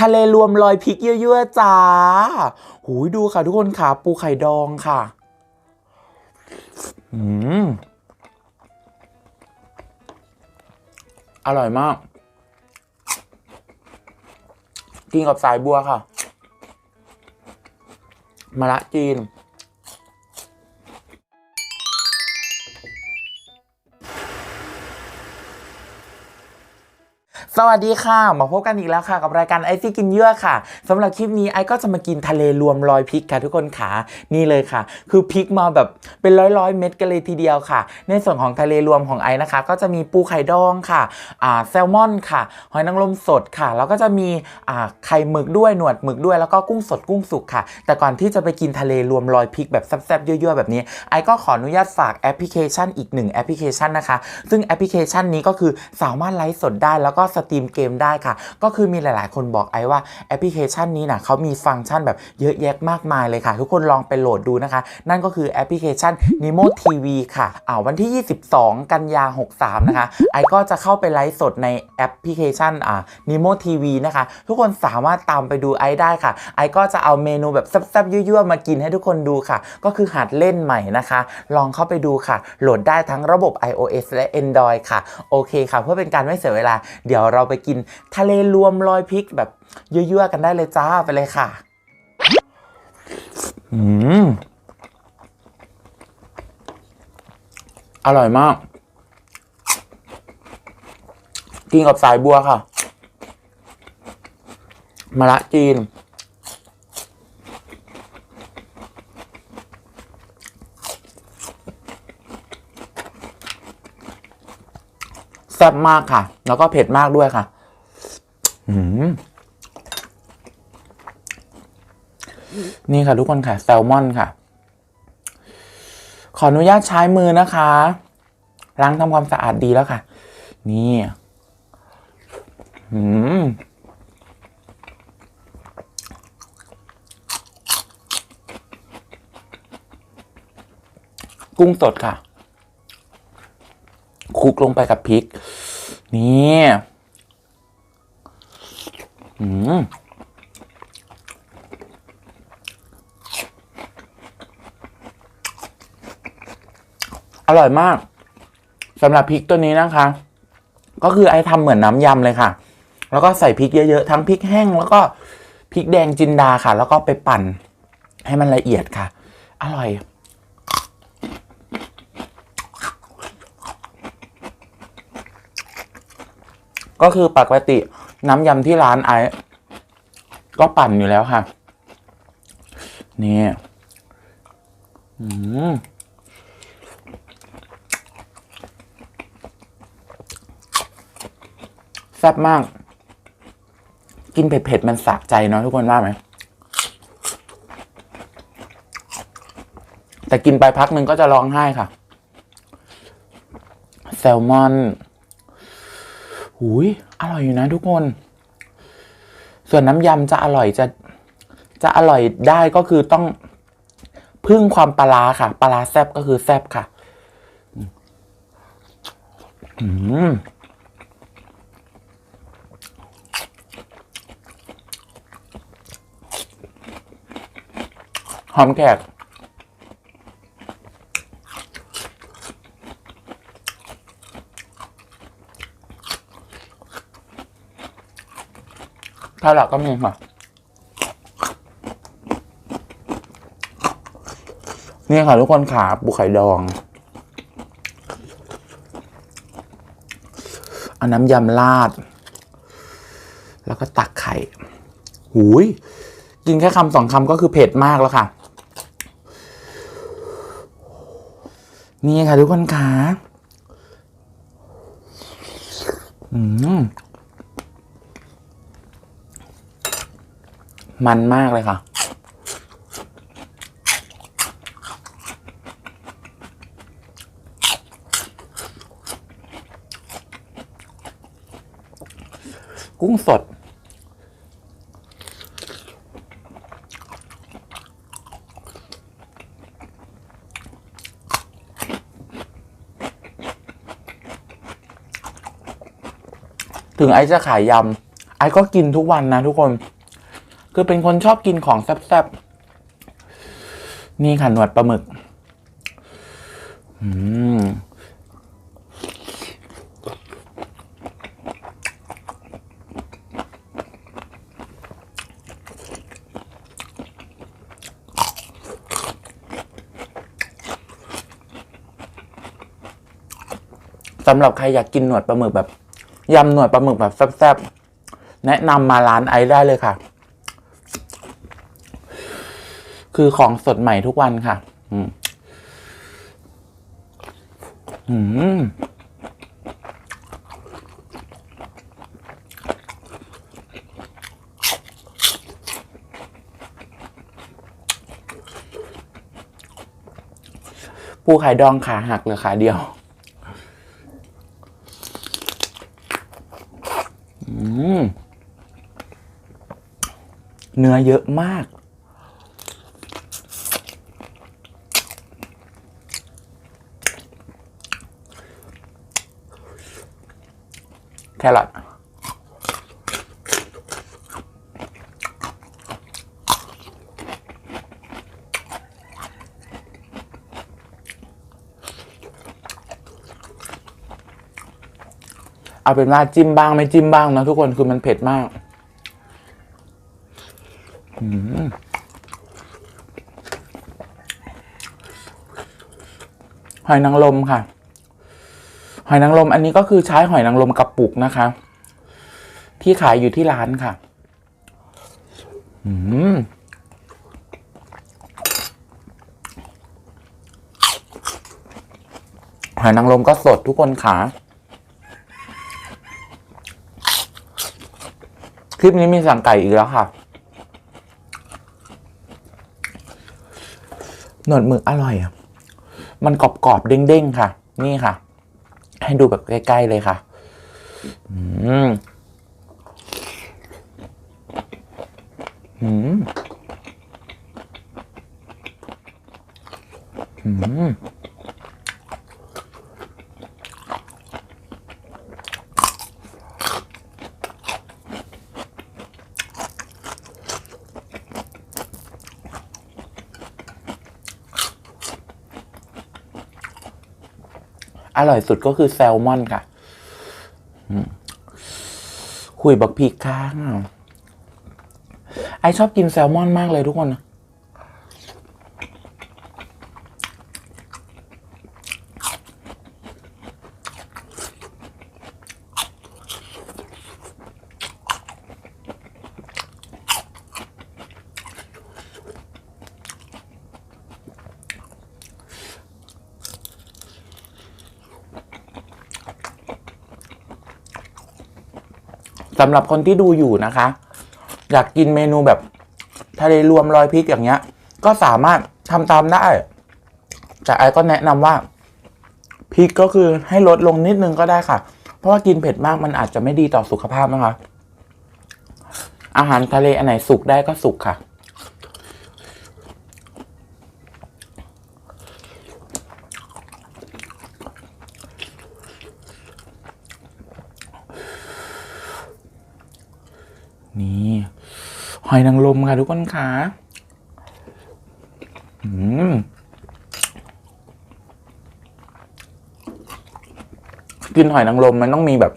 ทะเลรวมลอยพริกเยอะๆจ้าหูยดูค่ะทุกคนค่ะ ปูไข่ดองค่ะอืมอร่อยมาก กินกับสายบัวค่ะ มะระจีน สวัสดีค่ะ มาพบกันอีกแล้วค่ะ กับรายการไอซี่กินเยอะค่ะสำหรับคลิปนี้ไอก็จะมากินทะเลรวมลอยพริกค่ะทุกคนค่ะนี่เลยค่ะ คือพริกมาแบบเป็นร้อยร้อยๆเม็ดกันเลยทีเดียวค่ะ ในส่วนของทะเลรวมของไอนะคะ ก็จะมีปูไข่ดองค่ะอ่าแซลมอนค่ะหอยนางรมสดค่ะ แล้วก็จะมีอ่าไข่หมึกด้วยหนวดหมึกด้วยแล้วก็กุ้งสดกุ้งสุกค่ะ แต่ก่อนที่จะไปกินทะเลรวมลอยพริกแบบแซ่บๆยั่วๆแบบนี้ไอก็ขออนุญาตฝากแอปพลิเคชันอีกหนึ่งแอปพลิเคชันนะคะ ซึ่งแอปพลิเคชันนี้ก็คือสามารถไลฟ์สดได้แล้วก็สตรีมเกมได้ค่ะ ก็คือมีหลาย ๆ คนบอกไอ้ว่าแอปพลิเคชันนี้นะเขามีฟังก์ชันแบบเยอะแยะมากมายเลยค่ะ ทุกคนลองไปโหลดดูนะคะ นั่นก็คือแอปพลิเคชัน Nemo TV ค่ะอ่าวันที่ 22 กันยา 63 นะคะ ไอ้ก็จะเข้าไปไลฟ์สดในแอปพลิเคชันอ่า Nemo TV นะคะ ทุกคนสามารถตามไปดูไอ้ได้ค่ะ ไอ้ก็จะเอาเมนูแบบแซ่บๆยั่วๆมากินให้ทุกคนดูค่ะ ก็คือหัดเล่นใหม่นะคะ ลองเข้าไปดูค่ะ โหลดได้ทั้งระบบ iOS และ Android ค่ะ โอเคค่ะ เพื่อเป็นการไม่เสียเวลา เดี๋ยวเราไปกินทะเลรวมลอยพริกแบบยั่วๆกันได้เลยจ้าไปเลยค่ะอืมอร่อยมาก กินกับสายบัวค่ะมะระจีน ซ่บมากค่ะ แล้วก็เผ็ดมากด้วยค่ะอืมนี่ค่ะทุกคนค่ะ แซลมอนค่ะ ขออนุญาตใช้มือนะคะล้างทำความสะอาดดีแล้วค่ะ นี่อืมกุ้งสดค่ะ คลุกลงไปกับพริก นี่อืมอร่อยมากสำหรับพริกตัวนี้นะคะ ก็คือไอทำเหมือนน้ำยำเลยค่ะ แล้วก็ใส่พริกเยอะๆ ทั้งพริกแห้งแล้วก็พริกแดงจินดาค่ะ แล้วก็ไปปั่นให้มันละเอียดค่ะ อร่อย ก็คือปกติน้ำยำที่ร้านไอก็ปั่นอยู่แล้วค่ะ นี่อืมแซ่บมาก กินเผ็ดๆมันสะใจเนาะทุกคนว่าไหม แต่กินไปพักหนึ่งก็จะร้องไห้ค่ะ แซลมอน หุยอร่อยอยู่นะทุกคน ส่วนน้ำยำจะอร่อยจะจะอร่อยได้ก็คือต้องพึ่งความปลาค่ะ ปลาร้าแซบก็คือแซบค่ะอืมหอมแขก ข้าวหลักก็มีค่ะ นี่ค่ะทุกคนขาปูไข่ดอง เอาน้ำยำราด แล้วก็ตักไข่ หูย กินแค่คำสองคำก็คือเผ็ดมากแล้วค่ะ นี่ค่ะทุกคนคะอืม มันมากเลยค่ะ กุ้งสด ถึงไอจะขายยำ ไอก็กินทุกวันนะทุกคน คือเป็นคนชอบกินของแซ่บๆ นี่ค่ะหนวดปลาหมึก อืมสำหรับใครอยากกินหนวดปลาหมึกแบบยำหนวดปลาหมึกแบบแซ่บๆ แนะนำมาร้านไอซ์ได้เลยค่ะ คือของสดใหม่ทุกวันค่ะ อืมอืมปูไข่ดองขาหักเหลือขาเดียวอืมเนื้อเยอะมาก แครอทเอาเป็นว่าจิ้มบ้างไม่จิ้มบ้างนะทุกคนคือมันเผ็ดมากอืมหอยนางรมค่ะ หอยนางรมอันนี้ก็คือใช้หอยนางรมกระปุกนะคะ ที่ขายอยู่ที่ร้านค่ะ อืมหอยนางรมก็สดทุกคนขาคลิปนี้มีสั่งไก่อีกแล้วค่ะ หนวดหมึกอร่อยอะ มันกรอบๆเด้งๆค่ะ นี่ค่ะ ให้ดูแบบใกล้ ๆ เลยค่ะ อืม อืม อืม อร่อยสุดก็คือแซลมอนค่ะคุยบักพีกค้างไอชอบกินแซลมอนมากเลยทุกคนนะ สำหรับคนที่ดูอยู่นะคะ อยากกินเมนูแบบทะเลรวมรอยพริกอย่างเงี้ย ก็สามารถทำตามได้แต่ไอก็แนะนำว่าพริกก็คือให้ลดลงนิดนึงก็ได้ค่ะ เพราะว่ากินเผ็ดมากมันอาจจะไม่ดีต่อสุขภาพนะคะ อาหารทะเลอันไหนสุกได้ก็สุกค่ะ นี่หอยนางรมค่ะทุกคนค่ะอืมกินหอยนางรมมันต้องมีแบบ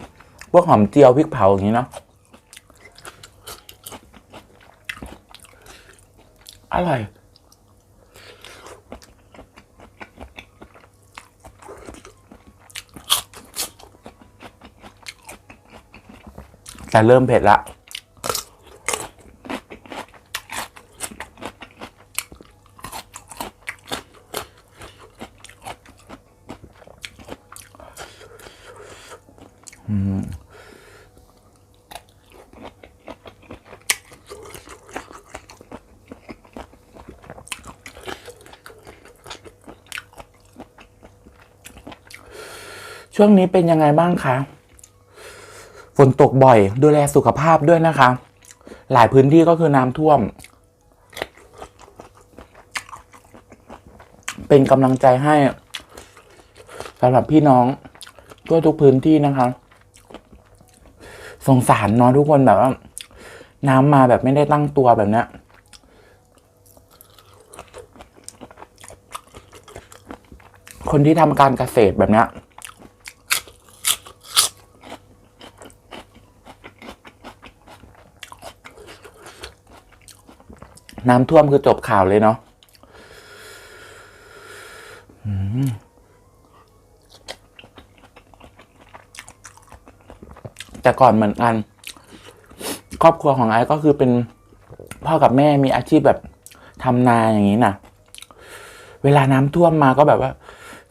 พวกหอมเจียวพริกเผาอย่างนี้เนาะอร่อยแต่เริ่มเผ็ดละ ช่วงนี้เป็นยังไงบ้างคะ ฝนตกบ่อย ดูแลสุขภาพด้วยนะคะ หลายพื้นที่ก็คือน้ำท่วม เป็นกำลังใจให้สำหรับพี่น้องทั่วทุกพื้นที่นะคะ สงสารเนาะทุกคนแบบว่า น้ำมาแบบไม่ได้ตั้งตัวแบบเนี้ยคนที่ทำการเกษตรแบบเนี้ น้ำท่วมคือจบข่าวเลยเนาะแต่ก่อนเหมือนกัน ครอบครัวของไอ้ก็คือเป็นพ่อกับแม่มีอาชีพแบบทำนาอย่างนี้นะเวลาน้ำท่วมมาก็แบบว่า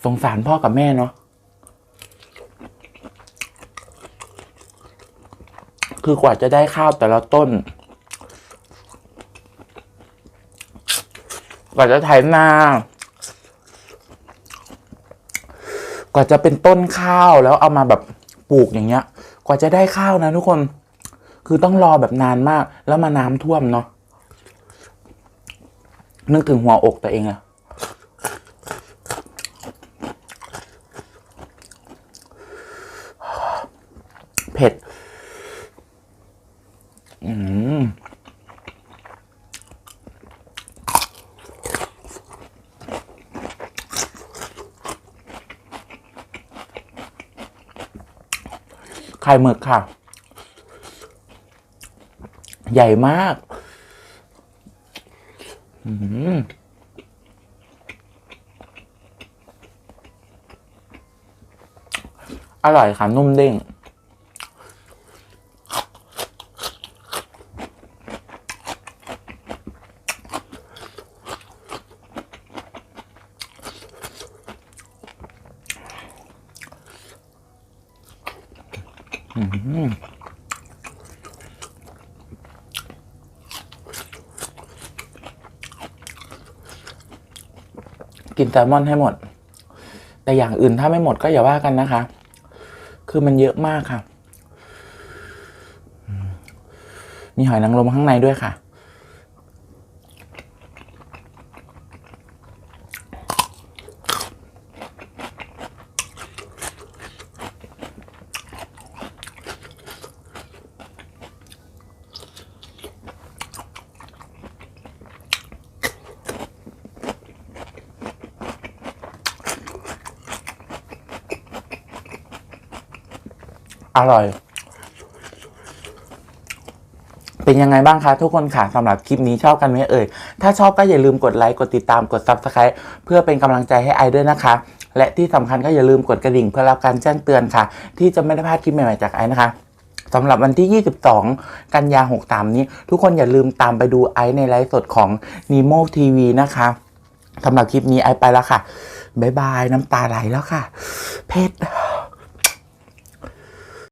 สงสารพ่อกับแม่เนาะคือกว่าจะได้ข้าวแต่ละต้น กว่าจะไถนากว่าจะเป็นต้นข้าวแล้วเอามาแบบปลูกอย่างเงี้ย กว่าจะได้ข้าวนะทุกคน คือต้องรอแบบนานมาก แล้วมาน้ำท่วมเนาะนึกถึงหัวอกตัวเองอะเผ็ด ไข่หมึกค่ะ ใหญ่มากออร่อยค่ะ นุ่มเด้ง กินแซลมอนให้หมด แต่อย่างอื่นถ้าไม่หมดก็อย่าว่ากันนะคะ คือมันเยอะมากค่ะ มีหอยนางรมข้างในด้วยค่ะ อร่อย เป็นยังไงบ้างคะทุกคนค่ะสำหรับคลิปนี้ชอบกันไหมเอ่ย ถ้าชอบก็อย่าลืมกดไลค์กดติดตามกด Subscribe เพื่อเป็นกำลังใจให้ไอด้วยนะคะ และที่สำคัญก็อย่าลืมกดกระดิ่งเพื่อรับการแจ้งเตือนค่ะ ที่จะไม่ได้พลาดคลิปใหม่ๆจากไอนะคะสำหรับวันที่ 22 กันยา 63 นี้ ทุกคนอย่าลืมตามไปดูไอในไลฟ์สดของ Nemo TV นะคะสำหรับคลิปนี้ไอไปแล้วค่ะ บ๊ายบาย น้ำตาไหลแล้วค่ะ เพชร